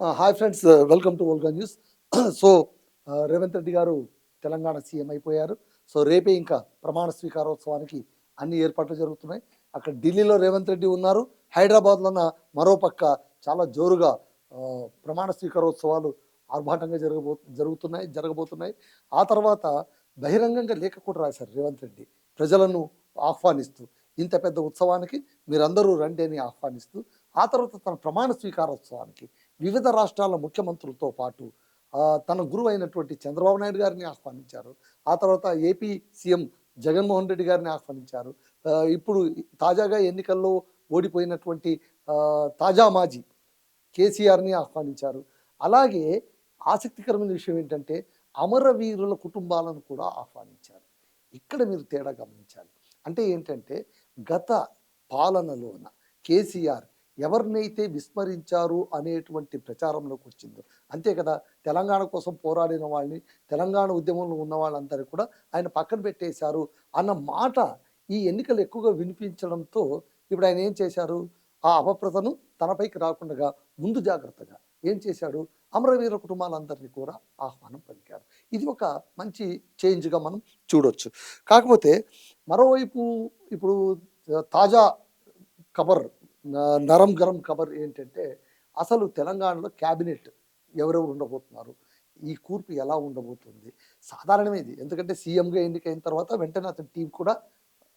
Hi friends welcome to Valga news. So Revanth Reddy garu Telangana CM అయిపోయారు. So రేపే ఇంకా ప్రమాణ స్వీకారోత్సవానికి అన్ని ఏర్పాట్లు జరుగుతున్నాయి. అక్కడ ఢిల్లీలో రేవంత్ రెడ్డి ఉన్నారు. హైదరాబాద్లోన మరోపక్క చాలా జోరుగా ప్రమాణ స్వీకారోత్సవాలు ఆర్భాటంగా జరగబో జరుగుతున్నాయి జరగబోతున్నాయి. ఆ తర్వాత బహిరంగంగా లేఖ కూడా రాశారు రేవంత్ రెడ్డి. ప్రజలను ఆహ్వానిస్తూ ఇంత పెద్ద ఉత్సవానికి మీరందరూ రండి అని ఆహ్వానిస్తూ ఆ తర్వాత తన ప్రమాణ స్వీకారోత్సవానికి వివిధ రాష్ట్రాల ముఖ్యమంత్రులతో పాటు తన గురువు అయినటువంటి చంద్రబాబు నాయుడు గారిని ఆహ్వానించారు. ఆ తర్వాత ఏపీ సీఎం జగన్మోహన్ రెడ్డి గారిని ఆహ్వానించారు. ఇప్పుడు తాజాగా ఎన్నికల్లో ఓడిపోయినటువంటి తాజా మాజీ కేసీఆర్ని ఆహ్వానించారు. అలాగే ఆసక్తికరమైన విషయం ఏంటంటే అమరవీరుల కుటుంబాలను కూడా ఆహ్వానించారు. ఇక్కడ మీరు తేడా గమనించాలి. అంటే ఏంటంటే గత పాలనలోన కేసీఆర్ ఎవరినైతే విస్మరించారు అనేటువంటి ప్రచారంలోకి వచ్చిందో అంతే కదా తెలంగాణ కోసం పోరాడిన వాళ్ళని తెలంగాణ ఉద్యమంలో ఉన్న వాళ్ళందరూ కూడా ఆయన పక్కన పెట్టేశారు అన్న మాట ఈ ఎన్నికలు ఎక్కువగా వినిపించడంతో ఇప్పుడు ఆయన ఏం చేశారు? ఆ అపప్రతను తనపైకి రాకుండా ముందు జాగ్రత్తగా ఏం చేశాడు? అమరవీర కుటుంబాలందరినీ కూడా ఆహ్వానం పలికారు. ఇది ఒక మంచి చేంజ్గా మనం చూడొచ్చు. కాకపోతే మరోవైపు ఇప్పుడు తాజా కబర్ నరం గరం కబర్ ఏంటంటే అసలు తెలంగాణలో క్యాబినెట్ ఎవరెవరు ఉండబోతున్నారు? ఈ కూర్పు ఎలా ఉండబోతుంది? సాధారణమే ఇది. ఎందుకంటే సీఎంగా ఎన్నికైన తర్వాత వెంటనే అతని టీం కూడా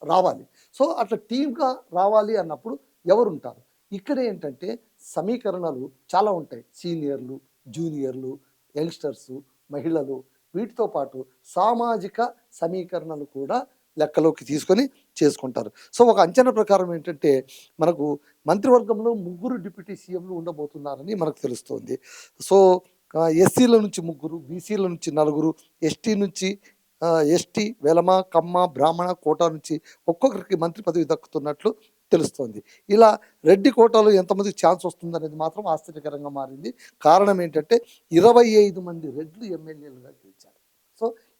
రావాలి. సో అట్లా టీంగా రావాలి అన్నప్పుడు ఎవరు ఉంటారు ఇక్కడ ఏంటంటే సమీకరణలు చాలా ఉంటాయి. సీనియర్లు జూనియర్లు యంగ్స్టర్స్ మహిళలు వీటితో పాటు సామాజిక సమీకరణలు కూడా లెక్కలోకి తీసుకొని చేసుకుంటారు. సో ఒక అంచనా ప్రకారం ఏంటంటే మనకు మంత్రివర్గంలో ముగ్గురు డిప్యూటీ సీఎంలు ఉండబోతున్నారని మనకు తెలుస్తోంది. సో ఎస్సీల నుంచి ముగ్గురు బీసీల నుంచి నలుగురు ఎస్టీ నుంచి ఎస్టీ వెలమ కమ్మ బ్రాహ్మణ కోటా నుంచి ఒక్కొక్కరికి మంత్రి పదవి దక్కుతున్నట్లు తెలుస్తోంది. ఇలా రెడ్డి కోటాలో ఎంతమంది ఛాన్స్ వస్తుందనేది మాత్రం ఆశ్చర్యకరంగా మారింది. కారణం ఏంటంటే ఇరవై ఐదు మంది రెడ్లు ఎమ్మెల్యేలుగా గెలిచారు.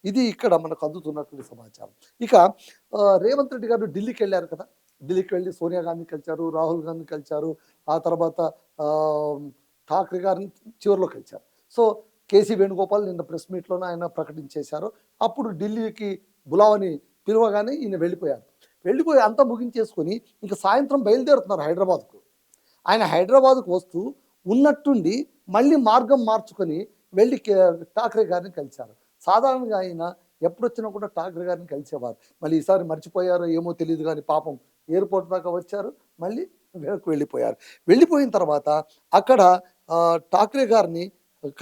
ఇది ఇక్కడ మనకు అందుతున్నటువంటి సమాచారం. ఇక రేవంత్ రెడ్డి గారు ఢిల్లీకి వెళ్ళారు కదా. ఢిల్లీకి వెళ్ళి సోనియా గాంధీ కలిశారు రాహుల్ గాంధీ కలిశారు ఆ తర్వాత ఠాక్రే గారిని చివరిలో కలిశారు సో కేసీ వేణుగోపాల్ నిన్న ప్రెస్ మీట్లోనే ఆయన ప్రకటించేశారు. అప్పుడు ఢిల్లీకి బులావని పిలవగానే ఈయన వెళ్ళిపోయారు. వెళ్ళిపోయి అంతా ముగించేసుకొని ఇంకా సాయంత్రం బయలుదేరుతున్నారు హైదరాబాద్కు. ఆయన హైదరాబాద్కు వస్తూ ఉన్నట్టుండి మళ్ళీ మార్గం మార్చుకొని వెళ్ళి ఠాక్రే గారిని కలిశారు. సాధారణంగా ఆయన ఎప్పుడు వచ్చినా కూడా ఠాగర్ గారిని కలిసేవారు. మళ్ళీ ఈసారి మర్చిపోయారో ఏమో తెలియదు కానీ పాపం ఎయిర్పోర్ట్ దాకా వచ్చారు. మళ్ళీ వెనక్కి వెళ్ళిపోయారు. వెళ్ళిపోయిన తర్వాత అక్కడ ఠాక్రే గారిని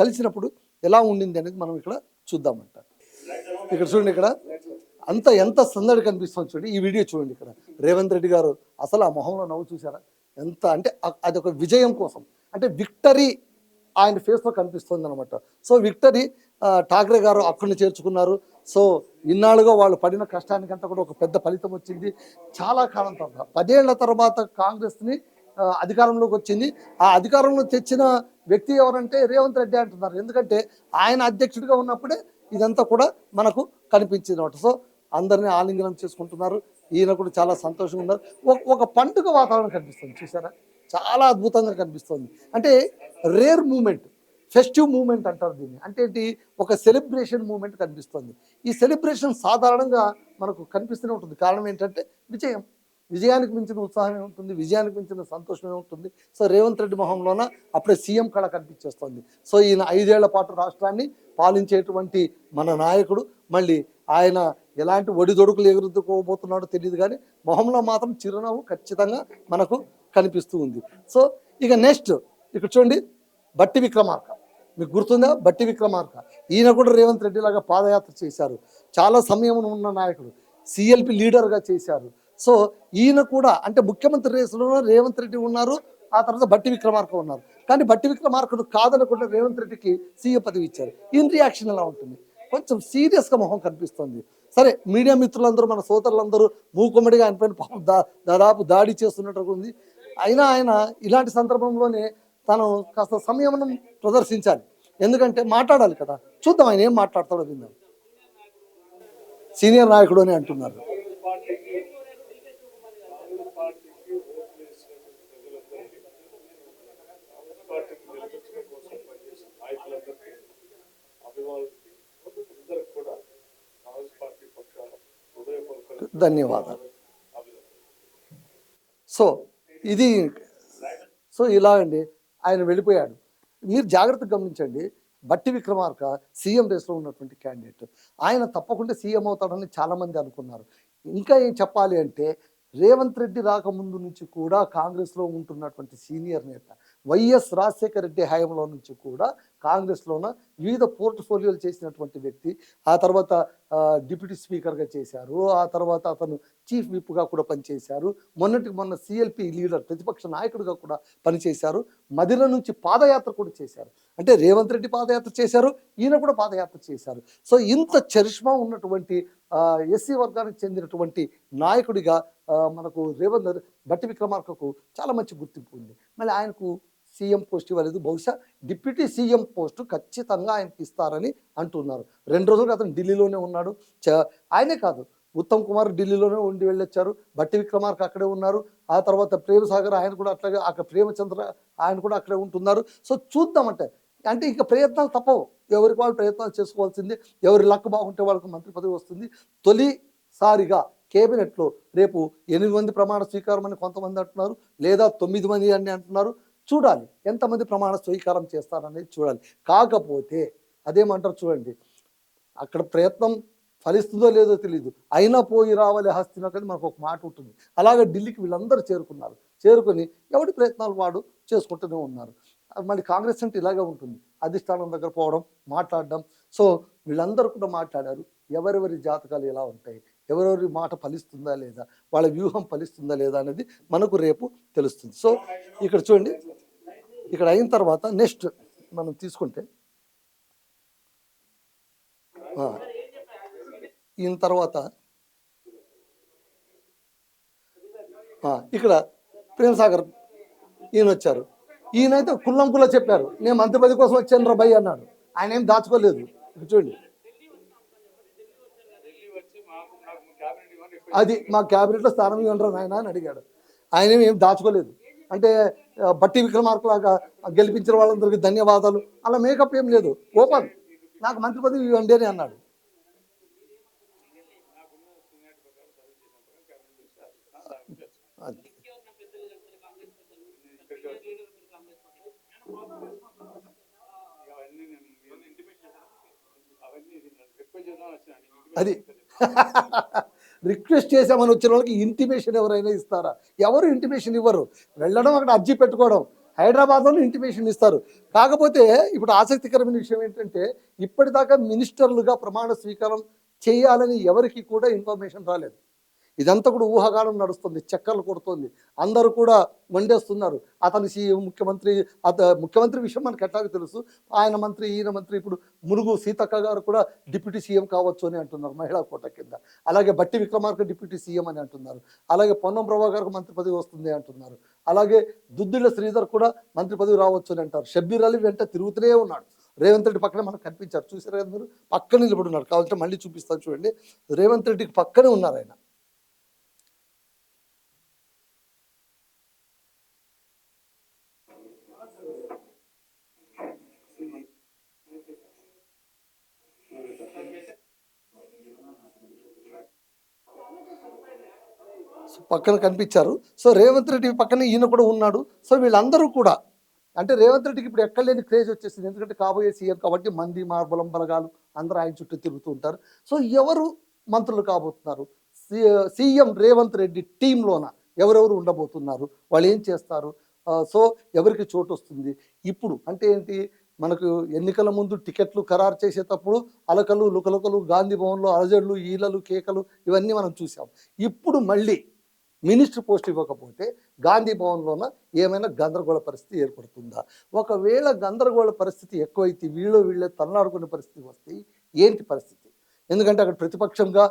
కలిసినప్పుడు ఎలా ఉండింది అనేది మనం ఇక్కడ చూద్దామంట. ఇక్కడ చూడండి ఇక్కడ. అంత ఎంత సందడి కనిపిస్తుంది చూడండి. ఈ వీడియో చూడండి ఇక్కడ. రేవంత్ రెడ్డి గారు అసలు ఆ మొహంలో నవ్వు చూసారా ఎంత అంటే అది ఒక విజయం కోసం. అంటే విక్టరీ ఆయన ఫేస్లో కనిపిస్తుంది అనమాట సో విక్టరీ ఠాక్రే గారు అక్కడిని చేర్చుకున్నారు. సో ఇన్నాళ్ళుగా వాళ్ళు పడిన కష్టానికంతా కూడా ఒక పెద్ద ఫలితం వచ్చింది. చాలా కాలం తర్వాత పదేళ్ళ తర్వాత కాంగ్రెస్ని అధికారంలోకి వచ్చింది. ఆ అధికారంలో తెచ్చిన వ్యక్తి ఎవరంటే రేవంత్ రెడ్డి అంటున్నారు. ఎందుకంటే ఆయన అధ్యక్షుడిగా ఉన్నప్పుడే ఇదంతా కూడా మనకు కనిపించింది అనమాట సో అందరినీ ఆలింగనం చేసుకుంటున్నారు. ఈయన కూడా చాలా సంతోషంగా ఉన్నారు. ఒక- ఒక పండుగ వాతావరణం కనిపిస్తుంది. చూసారా? చాలా అద్భుతంగా కనిపిస్తుంది. అంటే రేర్ మూమెంట్. ఫెస్టివ్ మూమెంట్ అంటారు దీన్ని. అంటే ఏంటి? ఒక సెలబ్రేషన్ మూమెంట్ కనిపిస్తుంది. ఈ సెలబ్రేషన్ సాధారణంగా మనకు కనిపిస్తూనే ఉంటుంది. కారణం ఏంటంటే విజయం. విజయానికి మించిన ఉత్సాహం ఉంటుంది. విజయానికి మించిన సంతోషమే ఉంటుంది. సో రేవంత్ రెడ్డి మొహంలోన అప్పుడే సీఎం కళ కనిపించేస్తుంది. సో ఈయన ఐదేళ్ళ పాటు రాష్ట్రాన్ని పాలించేటువంటి మన నాయకుడు మళ్ళీ ఆయన ఎలాంటి ఒడిదొడుకులు ఎగురుద్దుకోబోతున్నాడో తెలియదు కానీ మొహంలో మాత్రం చిరునవ్వు ఖచ్చితంగా మనకు కనిపిస్తూ ఉంది. సో ఇక నెక్స్ట్ ఇక్కడ చూడండి బట్టి విక్రమార్క. మీకు గుర్తుందా? బట్టి విక్రమార్క. ఈయన కూడా రేవంత్ రెడ్డి లాగా పాదయాత్ర చేశారు. చాలా సమయం ఉన్న నాయకుడు. సిఎల్పి లీడర్గా చేశారు. సో ఈయన కూడా అంటే ముఖ్యమంత్రి రేసులో రేవంత్ రెడ్డి ఉన్నారు. ఆ తర్వాత బట్టి విక్రమార్క ఉన్నారు. కానీ బట్టి విక్రమార్కను కాదనకుండా రేవంత్ రెడ్డికి సీఎం పదవి ఇచ్చారు. ఈయన రియాక్షన్ ఎలా ఉంటుంది? కొంచెం సీరియస్గా మొహం కనిపిస్తుంది. సరే మీడియా మిత్రులందరూ మన సోదరులందరూ మూకుమ్మడిగా ఆయన పైన పాపం దా దాదాపు దాడి చేస్తున్నట్టు ఉంది. అయినా ఆయన ఇలాంటి సందర్భంలోనే తను కాస్త సంయమనం ప్రదర్శించాలి. ఎందుకంటే మాట్లాడాలి కదా. చూద్దాం ఆయన ఏం మాట్లాడతాడో విందాం. సీనియర్ నాయకుడు అని అంటున్నారు. ధన్యవాదాలు. సో ఇది సో ఇలా అండి. ఆయన వెళ్ళిపోయాడు. మీరు జాగ్రత్తగా గమనించండి. బట్టి విక్రమార్క సీఎం రేస్లో ఉన్నటువంటి క్యాండిడేట్. ఆయన తప్పకుండా సీఎం అవుతాడని చాలామంది అనుకున్నారు. ఇంకా ఏం చెప్పాలి అంటే రేవంత్ రెడ్డి రాకముందు నుంచి కూడా కాంగ్రెస్లో ఉంటున్నటువంటి సీనియర్ నేత వైఎస్ రాజశేఖర రెడ్డి హయాంలో నుంచి కూడా కాంగ్రెస్లోన వివిధ పోర్ట్ఫోలియోలు చేసినటువంటి వ్యక్తి ఆ తర్వాత డిప్యూటీ స్పీకర్గా చేశారు ఆ తర్వాత అతను చీఫ్ విప్గా కూడా పనిచేశారు మొన్నటికి మొన్న సిఎల్పి లీడర్ ప్రతిపక్ష నాయకుడిగా కూడా పనిచేశారు మదిర నుంచి పాదయాత్ర కూడా చేశారు. అంటే రేవంత్ రెడ్డి పాదయాత్ర చేశారు ఈయన కూడా పాదయాత్ర చేశారు. సో ఇంత చరిష్మా ఉన్నటువంటి ఎస్సీ వర్గానికి చెందినటువంటి నాయకుడిగా మనకు రేవంత్ బట్టి విక్రమార్కకు చాలా మంచి గుర్తింపు ఉంది. మళ్ళీ ఆయనకు సీఎం పోస్ట్ ఇవ్వలేదు. బహుశా డిప్యూటీ సీఎం పోస్టు ఖచ్చితంగా ఆయనకి ఇస్తారని అంటున్నారు. రెండు రోజులు అతను ఢిల్లీలోనే ఉన్నాడు. చ- ఆయనే కాదు. ఉత్తమ్ కుమార్ ఢిల్లీలోనే ఉండి వెళ్ళొచ్చారు. బట్టి విక్రమార్క అక్కడే ఉన్నారు. ఆ తర్వాత ప్రేమ సాగర్ ఆయన కూడా అట్లాగే అక్కడ ప్రేమచంద్ర ఆయన కూడా అక్కడే ఉంటున్నారు. సో చూద్దామంటే అంటే ఇంకా ప్రయత్నాలు తప్పవు. ఎవరికి వాళ్ళు ప్రయత్నాలు చేసుకోవాల్సింది ఎవరి లక్ బాగుంటే వాళ్ళకి మంత్రి పదవి వస్తుంది. తొలిసారిగా కేబినెట్లో రేపు ఎనిమిది మంది ప్రమాణ స్వీకారం అని కొంతమంది అంటున్నారు. లేదా తొమ్మిది మంది అని అంటున్నారు. చూడాలి. ఎంతమంది ప్రమాణ స్వీకారం చేస్తారనేది చూడాలి. కాకపోతే అదేమంటారు చూడండి. అక్కడ ప్రయత్నం ఫలిస్తుందో లేదో తెలియదు అయినా పోయి రావాలి హస్తినకని మనకు ఒక మాట ఉంటుంది. అలాగే ఢిల్లీకి వీళ్ళందరూ చేరుకున్నారు. చేరుకొని ఎవడి ప్రయత్నాలు వాడు చేసుకుంటూనే ఉన్నారు. మళ్ళీ కాంగ్రెస్ అంటే ఇలాగే ఉంటుంది. అధిష్టానం దగ్గర పోవడం మాట్లాడడం. సో వీళ్ళందరూ కూడా మాట్లాడారు. ఎవరెవరి జాతకాలు ఎలా ఉంటాయి? ఎవరెవరి మాట ఫలిస్తుందా లేదా వాళ్ళ వ్యూహం ఫలిస్తుందా లేదా అనేది మనకు రేపు తెలుస్తుంది. సో ఇక్కడ చూడండి. ఇక్కడ అయిన తర్వాత నెక్స్ట్ మనం తీసుకుంటే ఈయన తర్వాత ఇక్కడ ప్రేమసాగర్ ఈయన వచ్చారు. ఈయనైతే కుల్లం కుల్ల చెప్పారు నేను మంత్రి కోసం వచ్చాను రా భయ్ అన్నాడు. ఆయన ఏం దాచుకోలేదు. ఇక్కడ చూడండి ఢిల్లీ వచ్చి మాకు నాకు క్యాబినెట్ ఇవ్వండి అది మా క్యాబినెట్లో స్థానం ఇవ్వండి ఆయన అని అడిగాడు. ఆయన ఏం దాచుకోలేదు. అంటే బట్టి విక్రమార్కులాగా గెలిపించిన వాళ్ళందరికీ ధన్యవాదాలు. అలా మేకప్ ఏం లేదు. ఓపెన్. నాకు మంత్రి పదవి ఇవ్వండి అని అన్నాడు. అది. రిక్వెస్ట్ చేసామని వచ్చిన వాళ్ళకి ఇంటిమేషన్ ఎవరైనా ఇస్తారా? ఎవరు ఇంటిమేషన్ ఇవ్వరు? వెళ్ళడం అక్కడ అర్జీ పెట్టుకోవడం. హైదరాబాద్లో ఇంటిమేషన్ ఇస్తారు. కాకపోతే ఇప్పుడు ఆసక్తికరమైన విషయం ఏంటంటే ఇప్పటిదాకా మినిస్టర్లుగా ప్రమాణ స్వీకారం చేయాలని ఎవరికి కూడా ఇన్ఫర్మేషన్ రాలేదు. ఇదంతా కూడా ఊహాగానం నడుస్తుంది చక్కర్లు కొడుతుంది. అందరూ కూడా వండేస్తున్నారు అతని ముఖ్యమంత్రి అత ముఖ్యమంత్రి విషయం మనకు ఎట్లాగో తెలుసు. ఆయన మంత్రి ఈయన మంత్రి ఇప్పుడు మురుగు సీతక్క గారు కూడా డిప్యూటీ సీఎం కావచ్చు అని అంటున్నారు మహిళా కోట కింద. అలాగే బట్టి విక్రమార్క డిప్యూటీ సీఎం అని అంటున్నారు. అలాగే పొన్నం ప్రభా గారికి మంత్రి పదవి వస్తుంది అంటున్నారు. అలాగే దుద్దిళ్ళ శ్రీధర్ కూడా మంత్రి పదవి రావచ్చు అని అంటారు. షబ్బీర్ అలీ వెంట తిరుగుతూనే ఉన్నాడు. రేవంత్ రెడ్డి పక్కనే మనకు కనిపించారు. చూసారు కదా మీరు? పక్కన నిలబడి ఉన్నారు. కావాలంటే మళ్ళీ చూపిస్తాను చూడండి. రేవంత్ రెడ్డికి పక్కనే ఉన్నారు ఆయన సో పక్కన కనిపించారు. సో రేవంత్ రెడ్డి పక్కన ఈయన కూడా ఉన్నాడు. సో వీళ్ళందరూ కూడా అంటే రేవంత్ రెడ్డికి ఇప్పుడు ఎక్కడ లేని క్రేజ్ వచ్చేసింది. ఎందుకంటే కాబోయే సీఎం కాబట్టి మంది మార్బలం బలగాలు అందరూ ఆయన చుట్టూ తిరుగుతూ ఉంటారు. సో ఎవరు మంత్రులు కాబోతున్నారు? సీ- సీఎం రేవంత్ రెడ్డి టీంలోన ఎవరెవరు ఉండబోతున్నారు? వాళ్ళు ఏం చేస్తారు? సో ఎవరికి చోటు వస్తుంది? ఇప్పుడు అంటే ఏంటి? మనకు ఎన్నికల ముందు టికెట్లు ఖరారు చేసేటప్పుడు అలకలు లుకలుకలు గాంధీ భవన్లో అలజడులు ఈలలు కేకలు ఇవన్నీ మనం చూసాం. ఇప్పుడు మళ్ళీ మినిస్టర్ పోస్ట్ ఇవ్వకపోతే గాంధీ భవన్లోన ఏమైనా గందరగోళ పరిస్థితి ఏర్పడుతుందా? ఒకవేళ గందరగోళ పరిస్థితి ఎక్కువైతే వీళ్ళు వీళ్ళే తలనాడుకునే పరిస్థితి వస్తే ఏంటి పరిస్థితి? ఎందుకంటే అక్కడ ప్రతిపక్షంగా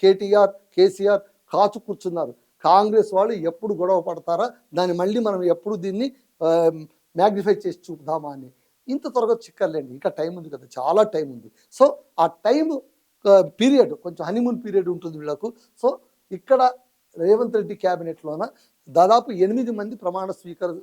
కేటీఆర్ కేసీఆర్ కాచు కూర్చున్నారు. కాంగ్రెస్ వాళ్ళు ఎప్పుడు గొడవ పడతారా? దాన్ని మళ్ళీ మనం ఎప్పుడు దీన్ని మ్యాగ్నిఫై చేసి చూపుదామా అని. ఇంత త్వరగా చిక్కర్లేండి. ఇంకా టైం ఉంది కదా చాలా టైం ఉంది. సో ఆ టైం పీరియడ్ కొంచెం హనీమూన్ పీరియడ్ ఉంటుంది వీళ్ళకు. సో ఇక్కడ రేవంత్ రెడ్డి క్యాబినెట్లోన దాదాపు ఎనిమిది మంది ప్రమాణ స్వీకారం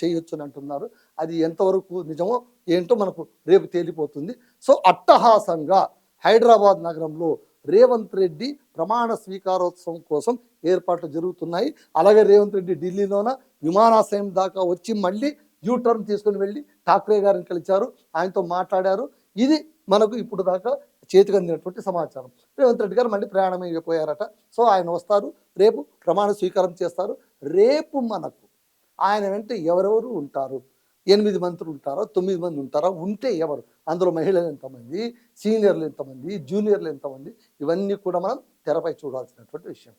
చేయొచ్చు అని అంటున్నారు. అది ఎంతవరకు నిజమో ఏంటో మనకు రేపు తేలిపోతుంది. సో అట్టహాసంగా హైదరాబాద్ నగరంలో రేవంత్ రెడ్డి ప్రమాణ స్వీకారోత్సవం కోసం ఏర్పాట్లు జరుగుతున్నాయి. అలాగే రేవంత్ రెడ్డి ఢిల్లీలోన విమానాశ్రయం దాకా వచ్చి మళ్ళీ యూ టర్న్ తీసుకుని వెళ్ళి ఠాక్రే గారిని కలిచారు ఆయనతో మాట్లాడారు. ఇది మనకు ఇప్పుడు దాకా చేతికి అందినటువంటి సమాచారం. రేవంత్ రెడ్డి గారు మళ్ళీ ప్రయాణం అయిపోయారట సో ఆయన వస్తారు. రేపు ప్రమాణ స్వీకారం చేస్తారు. రేపు మనకు ఆయన వెంట ఎవరెవరు ఉంటారు? ఎనిమిది మంత్రులు ఉంటారా? తొమ్మిది మంది ఉంటారా? ఉంటే ఎవరు? అందులో మహిళలు ఎంతమంది? సీనియర్లు ఎంతమంది? జూనియర్లు ఎంతమంది? ఇవన్నీ కూడా మనం తెరపై చూడాల్సినటువంటి విషయం.